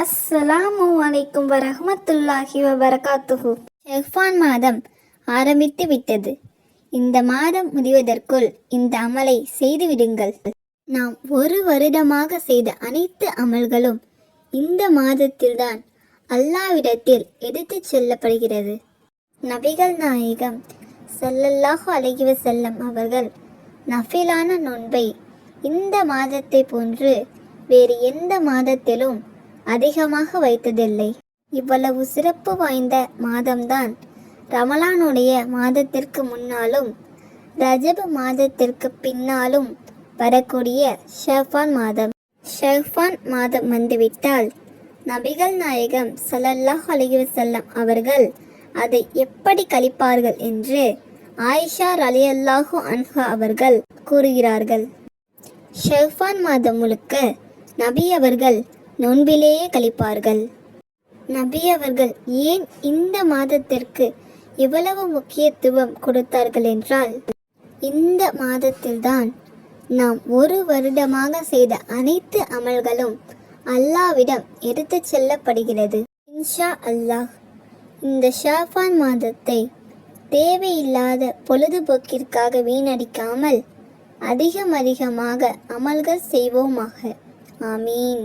அஸ்ஸலாமு அலைக்கும் வரஹமத்துல்லாஹி வபரகாத்துஹு. ஷெஹ்பான் மாதம் ஆரம்பித்து விட்டது. இந்த மாதம் முடிவதற்குள் இந்த அமலை செய்து விடுங்கள். நாம் ஒரு வருடமாக செய்த அனைத்து அமல்களும் இந்த மாதத்தில்தான் அல்லாவிடத்தில் எடுத்துச் செல்லப்படுகிறது. நபிகள் நாயகம் ஸல்லல்லாஹு அழகிவ செல்லம் அவர்கள் நஃபிலான நோன்பை இந்த மாதத்தை போன்று வேறு எந்த மாதத்திலும் அதிகமாக வைத்ததில்லை. இவ்வளவு சிறப்பு வாய்ந்த மாதம்தான். ரமலானுடைய மாதத்திற்கு முன்னாலும் ரஜப மாதத்திற்கு பின்னாலும் வரக்கூடிய ஷஃபான் மாதம். ஷஃபான் மாதம் வந்துவிட்டால் நபிகள் நாயகம் சலல்லாஹ் அலைஹி வஸல்லம் அவர்கள் அதை எப்படி கழிப்பார்கள் என்று ஆயிஷா ரலியல்லாஹு அன்ஹா அவர்கள் கூறுகிறார்கள். ஷெஃபான் மாதம் முழுக்க நபி அவர்கள் நோன்பிலேயே கழிப்பார்கள். நபி அவர்கள் ஏன் இந்த மாதத்திற்கு இவ்வளவு முக்கியத்துவம் கொடுத்தார்கள் என்றால் இந்த மாதத்தில்தான் நாம் ஒரு வருடமாக செய்த அனைத்து அமல்களும் அல்லாவிடம் எடுத்துச் செல்லப்படுகிறது. இன்ஷா அல்லாஹ் இந்த ஷாஃபான் மாதத்தை தேவையில்லாத பொழுதுபோக்கிற்காக வீணடிக்காமல் அதிகம் அதிகமாக அமல்கள் செய்வோமாக. ஆமீன்.